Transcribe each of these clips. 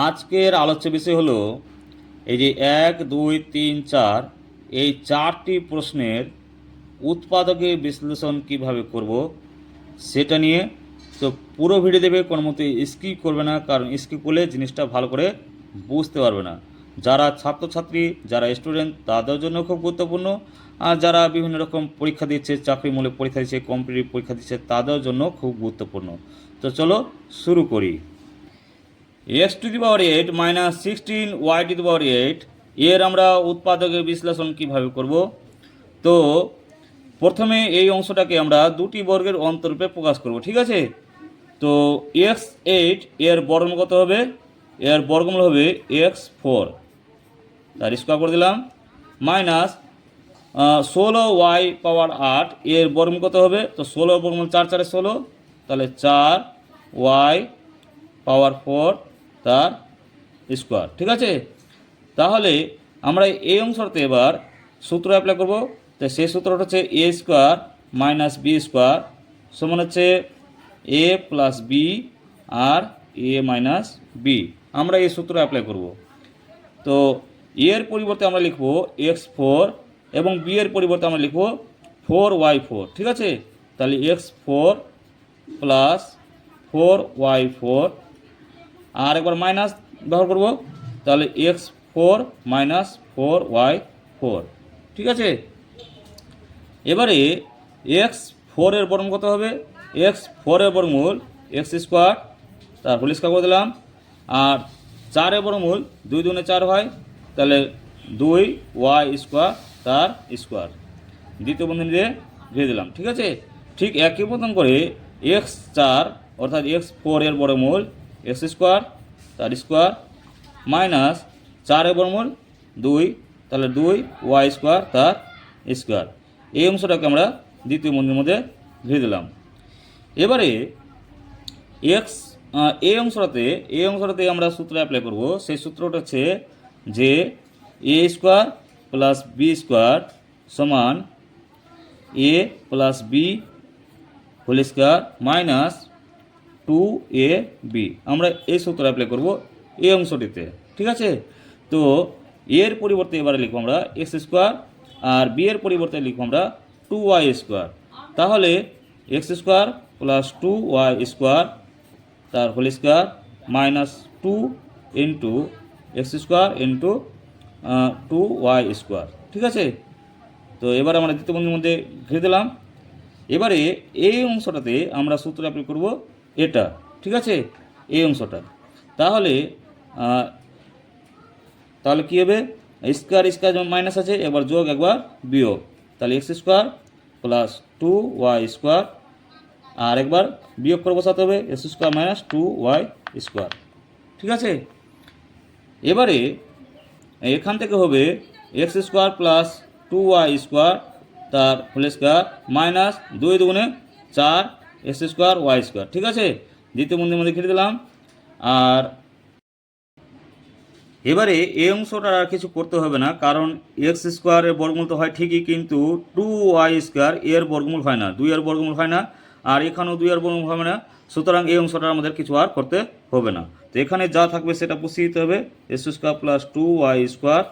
আজকের আলোচ্য বিষয় হলো, এই যে এক, দুই, তিন, চার, এই চারটি প্রশ্নের উৎপাদকে বিশ্লেষণ কীভাবে করব সেটা নিয়ে তো পুরো ভিডিও দেবে কোনো মতে স্কিপ করবে না, কারণ স্কিপ করলে জিনিসটা ভালো করে বুঝতে পারবে না। যারা ছাত্রছাত্রী, যারা স্টুডেন্ট তাদের জন্য খুব গুরুত্বপূর্ণ। আর যারা বিভিন্ন রকম পরীক্ষা দিচ্ছে চাকরিমূলক পরীক্ষা দিচ্ছে কম্পিটিটিভ পরীক্ষা দিচ্ছে, তাদের জন্য খুব গুরুত্বপূর্ণ। তো চলো শুরু করি। X to the power eight minus sixteen y to the power eight এর আমরা উৎপাদকের বিশ্লেষণ কীভাবে করব? তো, প্রথমে এই অংশটাকে আমরা দুটি বর্গের অন্তরূপে প্রকাশ করব, ঠিক আছে? তো এক্স এইট এর বর্গমূল কত হবে? এর বর্গমূল হবে এক্স ফোর তার স্কোয়ার করে দিলাম। মাইনাস ষোলো ওয়াই পাওয়ার আট এর বর্গমূল কত হবে? তো ষোলো বর্গমূল চার চারে ষোলো, তাহলে চার ওয়াই পাওয়ার ফোর তার স্কোয়ার, ঠিক আছে? তাহলে আমরা এই অংশটাতে এবার সূত্র অ্যাপ্লাই করব। তো সেই সূত্রটা হচ্ছে a square minus b square সমান হচ্ছে এ প্লাস বি আর এ মাইনাস বি আমরা এই সূত্র অ্যাপ্লাই করব। তো এর পরিবর্তে আমরা লিখব এক্স ফোর এবং বি এর পরিবর্তে আমরা লিখব ফোর ওয়াই ফোর ঠিক আছে? তাহলে x four plus four y four আর একবার মাইনাস ব্যবহার করব। তাহলে x four minus four y four ঠিক আছে? এবারে এক্স ফোরের বর্গ কত হবে? এক্স ফোরের বর্গমূল এক্স স্কোয়ার তার স্কোয়ার করে দিলাম। আর চারের বর্গমূল দুই দুনে চার হয়, তাহলে দুই ওয়াই স্কোয়ার তার স্কোয়ার দ্বিতীয় বন্ধনী দিয়ে দিয়ে দিলাম, ঠিক আছে? ঠিক একই মতন করে এক্স চার, অর্থাৎ এক্স ফোর এর বর্গমূল এক্স স্কোয়ার তার স্কোয়ার মাইনাস চারের বর্গমূল দুই, তাহলে দুই ওয়াই স্কোয়ার তার স্কোয়ার। এই অংশটাকে আমরা দ্বিতীয় বন্ধনীর মধ্যে ধরে দিলাম। এবারে এক্স এই অংশটাতে এই অংশটাতে আমরা সূত্র অ্যাপ্লাই করব। সেই সূত্রটা হচ্ছে যে a square plus b square সমান a plus b whole square minus two a b আমরা এই সূত্র অ্যাপ্লাই করব এই অংশটিতে, ঠিক আছে? তো এর পরিবর্তে এবারে লিখব আমরা এক্স স্কোয়ার আর বি এর পরিবর্তে লিখব আমরা টু ওয়াই স্কোয়ার তাহলে x square plus two y square তার whole square minus two into x square into two y square ঠিক আছে? তো এবার আমরা দ্বিতীয় বন্ধুর মধ্যে ঘিরে দিলাম। এবারে এই অংশটাতে আমরা সূত্র অ্যাপ্লাই করব এটা, ঠিক আছে? এই অংশটা। তাহলে তাহলে কী হবে? স্কোয়ার স্কোয়ার যেমন মাইনাস আছে একবার যোগ একবার বিয়োগ। তাহলে x square plus two y square, আর একবার বিয়োগ করে বসাতে হবে, x square minus two y square. ঠিক আছে? এবারে, এখান থেকে হবে, x square plus two y square, তার হোল স্কোয়ার মাইনাস দুই দুগুণে চার এক্স স্কোয়ার, ওয়াই স্কোয়ার, ঠিক আছে? দ্বিতীয় বন্ধুর মধ্যে খেটে দিলাম। আর এবারে এই অংশটা আর কিছু করতে হবে না, কারণ এক্স স্কোয়ারের বর্গমূল তো হয় ঠিকই, কিন্তু টু ওয়াই স্কোয়ার এর বর্গমূল হয় না, দুই এর বর্গমূল হয় না, আর এখানেও দুই এর বর্গমূল হবে না। সুতরাং এই অংশটা আমাদের কিছু আর করতে হবে না। তো এখানে যা থাকবে সেটা বসিয়ে দিতে হবে, x square plus two y square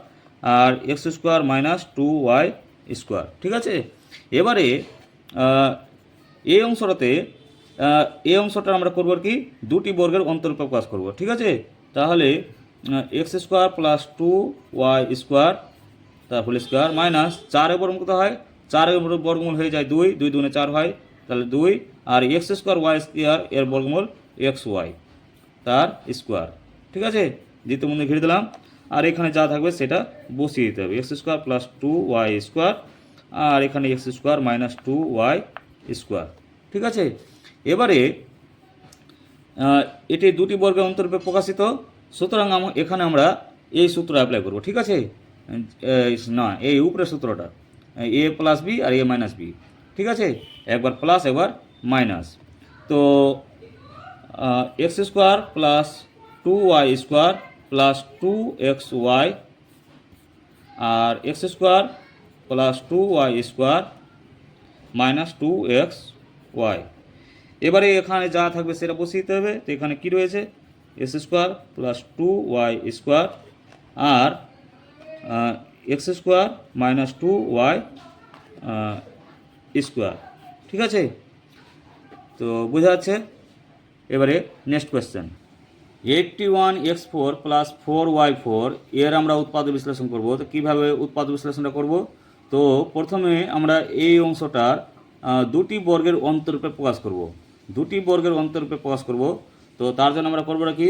আর x square minus two y square, ঠিক আছে? এবারে এই অংশটাতে এই অংশটা আমরা করব কি, দুটি বর্গের অন্তর প্রকাশ করব, ঠিক আছে? তাহলে x square plus two y square, তার হোল স্কোয়ার মাইনাস চারের বর্গমূল কত হয়, চারের বর্গমূল হয়ে যায় দুই দুই দুগুণে চার হয়, তাহলে দুই, আর এক্স স্কোয়ার ওয়াই স্কোয়ার এর বর্গমূল এক্স ওয়াই, তার স্কোয়ার, ঠিক আছে? দ্বিতীয় বন্ধু ঘিরে দিলাম, আর এখানে যা থাকবে সেটা বসিয়ে দিতে হবে, x square plus two y square, আর এখানে x square minus two y square ঠিক আছে? এবারে এটি দুটি বর্গের অন্তরূপে প্রকাশিত। সুতরাং এখানে আমরা এই সূত্র অ্যাপ্লাই করব, ঠিক আছে? না, এই উপরের সূত্রটা। এ প্লাস বি আর এ মাইনাস বি ঠিক আছে? একবার প্লাস একবার মাইনাস তো x square plus two y square plus two x y আর x square plus two y square minus two x y এবারে এখানে যা থাকবে সেটা বসিয়ে দিতে হবে। তো এখানে কি রয়েছে? X square plus two y square আর x square minus two y square ঠিক আছে? তো বোঝা যাচ্ছে এবারে next question eighty one x four plus four y four এর আমরা উৎপাদ বিশ্লেষণ করব। তো কীভাবে উৎপাদ বিশ্লেষণটা করব? তো প্রথমে আমরা এই অংশটার দুটি বর্গের অন্তরূপে প্রকাশ করব। দুটি বর্গের অন্তরূপে প্রকাশ করব। তো তার জন্য আমরা করব কি?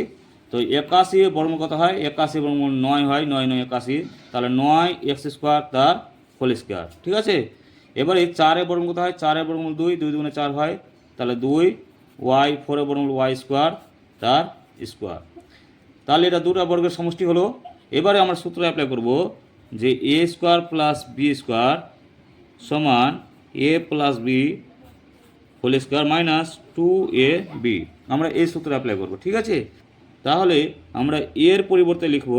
তো একাশি বর্গ কত হয়? একাশি বর্গ নয় হয়, নয় নয়, একাশি। তাহলে নয় এক্স স্কোয়ার তার হোল স্কোয়ার, ঠিক আছে? এবারে চারে বর্গ কত হয়? চারে বর্গমূল দুই দুই দুগুণে চার হয়। তাহলে দুই, ওয়াই, ফোরে বর্গমূল ওয়াই স্কোয়ার তার স্কোয়ার। তাহলে এটা দুটো বর্গের সমষ্টি হলো। এবারে আমরা সূত্র অ্যাপ্লাই করব। যে a square plus b square সমান a plus b whole square minus two a b আমরা এই সূত্র অ্যাপ্লাই করব, ঠিক আছে? তাহলে আমরা এর পরিবর্তে লিখব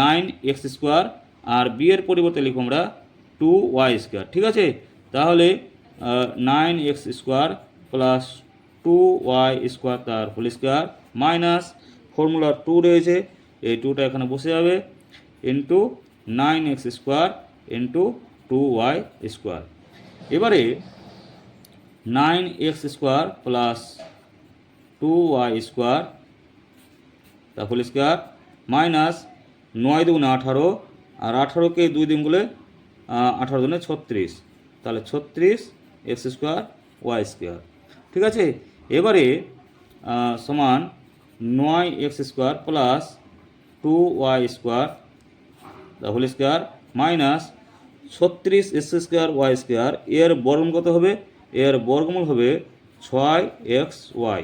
নাইন এক্স স্কোয়ার আর বি এর পরিবর্তে লিখব আমরা টু ওয়াই স্কোয়ার ঠিক আছে? তাহলে nine x square plus two y square তার whole square minus formula two রয়েছে, এই টুটা এখানে বসে যাবে into nine x square into two y square. এবারে nine x square plus two y square, তা হোল স্কোয়ার, মাইনাস নয় দুগুণে আঠারো, আর আঠারোকে দুই দিন গুলে আঠারো দিনে ছত্রিশ। তাহলে ছত্রিশ এক্স স্কোয়ার ওয়াই স্কোয়ার। ঠিক আছে? এবারে সমান নয় x square plus two y square the whole square minus ছত্রিশ এক্স স্কোয়ার ওয়াই স্কোয়ার, এর বর্গমূল কত হবে? এর বর্গমূল হবে ছয় এক্স ওয়াই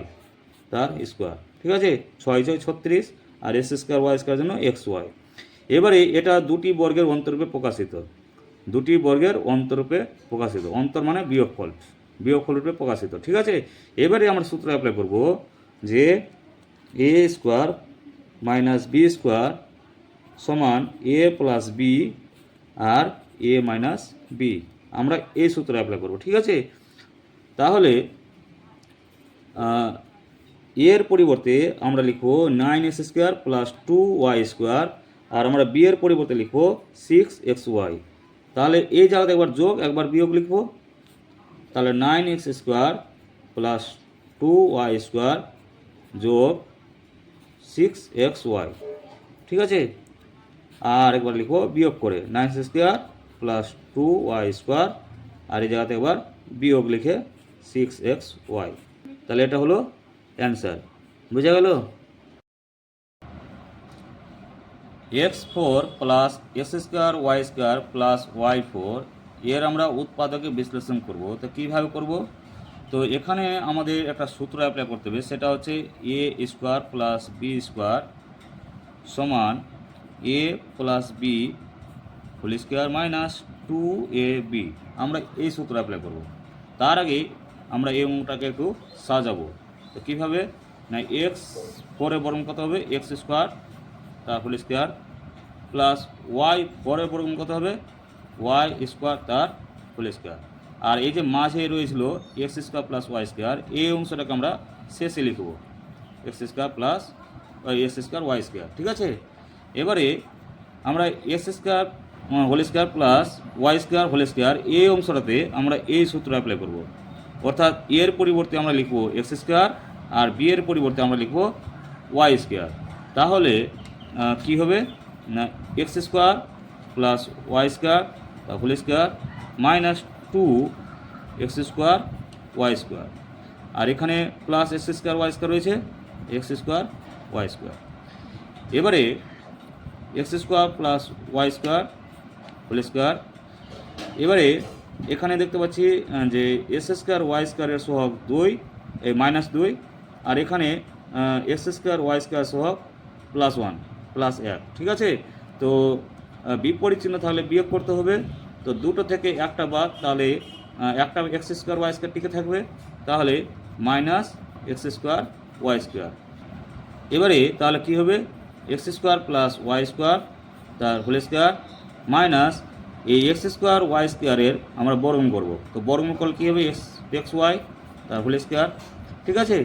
তার স্কোয়ার। ঠিক আছে? ছয় ছয় ছত্রিশ আর এক্স স্কোয়ার ওয়াই স্কোয়ার জন্য এক্স ওয়াই। এবারে এটা দুটি বর্গের অন্তরূপে প্রকাশিত। দুটি বর্গের অন্তরূপে প্রকাশিত। অন্তর মানে বিয়োগফল। বিয়োগফল রূপে প্রকাশিত। ঠিক আছে? এবারে আমরা সূত্র অ্যাপ্লাই করব যে a square minus b square সমান এ প্লাস বি আর এ মাইনাস বি আমরা এই সূত্র অ্যাপ্লাই করব, ঠিক আছে? তাহলে এর পরিবর্তে আমরা লিখব nine x square plus two y square আর আমরা বি এর পরিবর্তে লিখব সিক্স এক্স ওয়াই তাহলে এই জায়গাতে একবার যোগ, একবার বিয়োগ লিখব। তাহলে nine x square plus two y square যোগ সিক্স এক্স ওয়াই ঠিক আছে? আর একবার লিখব বিয়োগ করে। Nine square plus two y square আর এই জায়গাতে একবার বিয়োগ লিখে সিক্স এক্স ওয়াই তাহলে এটা হলো অ্যান্সার বুঝা গেল? X four plus x square y square plus y four এর আমরা উৎপাদকে বিশ্লেষণ করব। তো কীভাবে করব? তো এখানে আমাদের একটা সূত্র অ্যাপ্লাই করতে হবে, সেটা হচ্ছে a square plus b square সমান a plus b whole square minus two a b আমরা এই সূত্র অ্যাপ্লাই করব। তার আগে আমরা এই অঙ্কটাকে একটু সাজাবো। তো কীভাবে? না এক্স ফোরে বরং কত হবে? এক্স স্কোয়ার তার হোল স্কোয়ার প্লাস ওয়াই পরে বর্গমূল কত হবে? ওয়াই স্কোয়ার তার হোল স্কোয়ার আর এই যে মাঝে রয়েছিল x square plus y square এই অংশটাকে আমরা শেষে লিখব। X square plus x square y square ঠিক আছে? এবারে আমরা x square whole square plus y square whole square এই অংশটাতে আমরা এই সূত্র অ্যাপ্লাই করব। অর্থাৎ এর পরিবর্তে আমরা লিখব এক্স স্কোয়ার আর বি এর পরিবর্তে আমরা লিখব ওয়াই স্কোয়ার তাহলে কি হবে? না x square plus y square whole square minus two x square y square আর এখানে plus x square y square রয়েছে এক্স স্কোয়ার ওয়াই স্কোয়ার এবারে x square plus y square whole square. এবারে এখানে দেখতে পাচ্ছি যে এস স্কোয়ার ওয়াই স্কোয়ারের সহগ দুই, এই মাইনাস দুই, আর এখানে এক্স স্কোয়ার ওয়াই স্কোয়ার সহগ প্লাস ওয়ান, প্লাস এক, ঠিক আছে? তো বিপরীত চিহ্ন তাহলে বিয়োগ করতে হবে। তো দুটো থেকে একটা বাদ, তাহলে একটা এক্স স্কোয়ার ওয়াই স্কোয়ার টিকে থাকবে, তাহলে minus x square y square. এবারে তাহলে কি হবে? X square plus y square তার হোল স্কোয়ার মাইনাস এই এক্স স্কোয়ার ওয়াই স্কোয়ারের আমরা বর্গমূল করব। তো বর্গমূল করলে কী হবে? এক্স এক্স ওয়াই তার হোল স্কোয়ার। ঠিক আছে?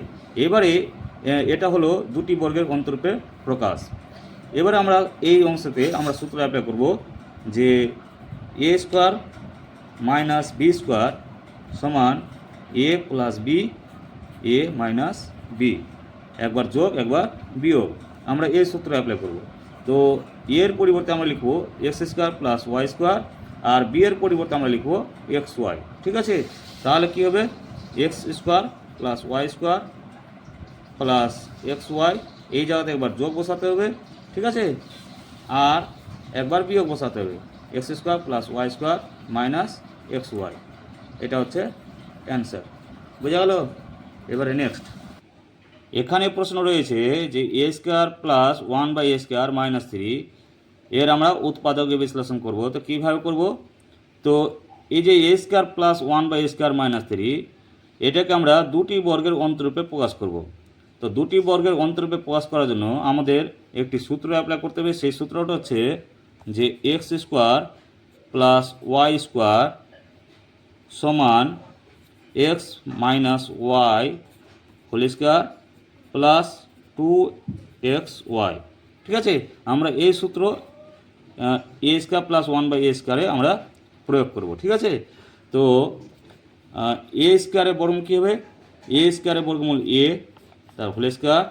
এবারে এটা হলো দুটি বর্গের অন্তরূপে প্রকাশ। এবারে আমরা এই অংশতে আমরা সূত্র অ্যাপ্লাই করব যে a square minus b square সমান a plus b, a minus b. একবার যোগ, একবার বিয়োগ। আমরা এই সূত্র অ্যাপ্লাই করব। তো এর পরিবর্তে আমরা লিখব x square plus y square আর বি এর পরিবর্তে আমরা লিখব এক্স ওয়াই ঠিক আছে? তাহলে কী হবে? X square plus y square plus x y এই জায়গাতে একবার যোগ বসাতে হবে, ঠিক আছে? আর একবার বিয়োগ বসাতে হবে x square plus y square minus x y এটা হচ্ছে অ্যান্সার বোঝা গেল? এবারে নেক্সট এখানে প্রশ্ন রয়েছে যে a square plus one by a square minus three এর আমরা উৎপাদকে বিশ্লেষণ করব। তো কীভাবে করব? তো এই যে a square plus one by a square minus three এটাকে আমরা দুটি বর্গের অন্তরূপে প্রকাশ করব। তো দুটি বর্গের অন্তরূপে প্রকাশ করার জন্য আমাদের একটি সূত্র অ্যাপ্লাই করতে হবে। সেই সূত্রটা হচ্ছে যে x square plus y square সমান x minus y whole square plus two x y ঠিক আছে? আমরা এই সূত্র a square plus one by a স্কোয়ারে আমরা প্রয়োগ করব, ঠিক আছে? তো এ স্কোয়ারের বর্গমূল কী হবে? এ স্কোয়ারের বর্গমূল এ তার হোল স্কোয়ার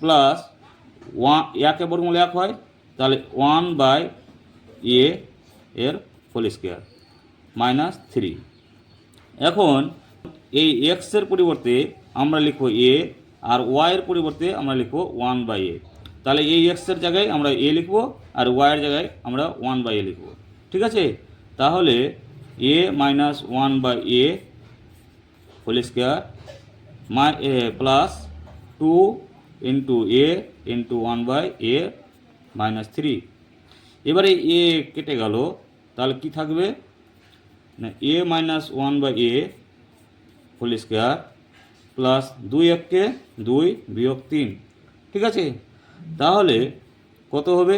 প্লাস ওয়ান একে বর্গমূল এক হয়, তাহলে ওয়ান বাই এ এর হোল স্কোয়ার মাইনাস থ্রি এখন, এই এক্সের পরিবর্তে আমরা লিখব এ আর ওয়াইয়ের পরিবর্তে আমরা লিখব ওয়ান বাই এ তাহলে এই এক্সের জায়গায় আমরা এ লিখব, আর ওয়াইয়ের জায়গায় আমরা ওয়ান বাই এ লিখব। ঠিক আছে? তাহলে a minus one by a whole square my a plus two into a into one by a minus three এবারে এ কেটে গেল, তাহলে কি থাকবে? না a minus one by a whole square plus দুই এককে দুই বিয়োগ তিন। ঠিক আছে? তাহলে কত হবে?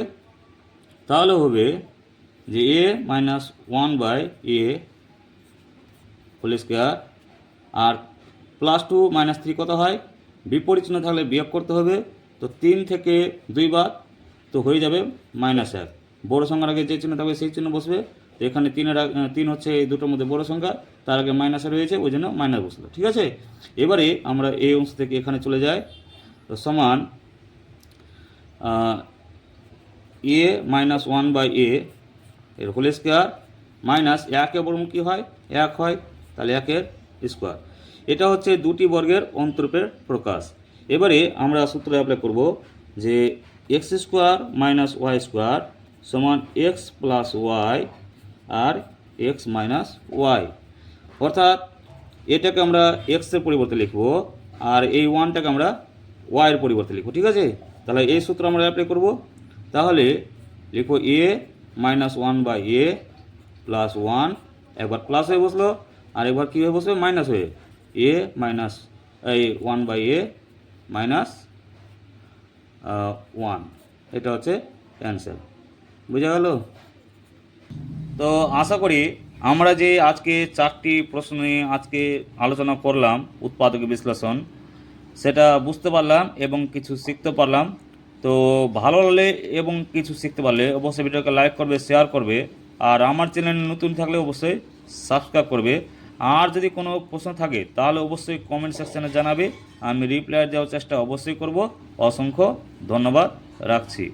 তাহলে হবে যে a minus one by a whole square R plus two minus three কত হয়? বিপরীত চিহ্ন থাকলে বিয়োগ করতে হবে। তো তিন থেকে দুইবার তো হয়ে যাবে মাইনাস এক। বড় সংখ্যার আগে যে চিহ্ন থাকবে সেই চিহ্ন বসবে। তো এখানে তিনের তিন হচ্ছে এই দুটোর মধ্যে বড় সংখ্যা, তার আগে মাইনাসে রয়েছে, ওই জন্য মাইনাস বসল, ঠিক আছে? এবারে আমরা এই অংশ থেকে এখানে চলে যাই, তো সমান a minus one by a এর হোল স্কোয়ার মাইনাস একে বর্গমূল কী হয়? এক হয়, তাহলে একের স্কোয়ার এটা হচ্ছে দুটি বর্গের অন্তরূপের প্রকাশ। এবারে আমরা সূত্র অ্যাপ্লাই করব যে x square minus y square সমান এক্স প্লাস ওয়াই আর এক্স মাইনাস ওয়াই অর্থাৎ এটাকে আমরা এক্সের পরিবর্তে লিখব আর এই ওয়ানটাকে আমরা ওয়াইয়ের পরিবর্তে লিখব, ঠিক আছে? তাহলে এই সূত্র আমরা অ্যাপ্লাই করব। তাহলে লিখব a minus one by a plus one একবার প্লাস হয়ে বসল, আর একবার কী হয়ে বসবে মাইনাস হয়ে। এ মাইনাস এই one by a minus one এটা হচ্ছে অ্যান্সার বুঝা গেল? তো আশা করি আমরা যে আজকে চারটি প্রশ্ন নিয়ে আজকে আলোচনা করলাম, উৎপাদক বিশ্লেষণ, সেটা বুঝতে পারলাম এবং কিছু শিখতে পারলাম। তো ভালো লাগলে এবং কিছু শিখতে পারলে অবশ্যই ভিডিওকে লাইক করবে, শেয়ার করবে, আর আমার চ্যানেল নতুন থাকলে অবশ্যই সাবস্ক্রাইব করবে। আর যদি কোনো প্রশ্ন থাকে, তাহলে অবশ্যই কমেন্ট সেকশানে জানাবে। আমি রিপ্লাই দেওয়ার চেষ্টা অবশ্যই করব। অসংখ্য ধন্যবাদ, রাখছি।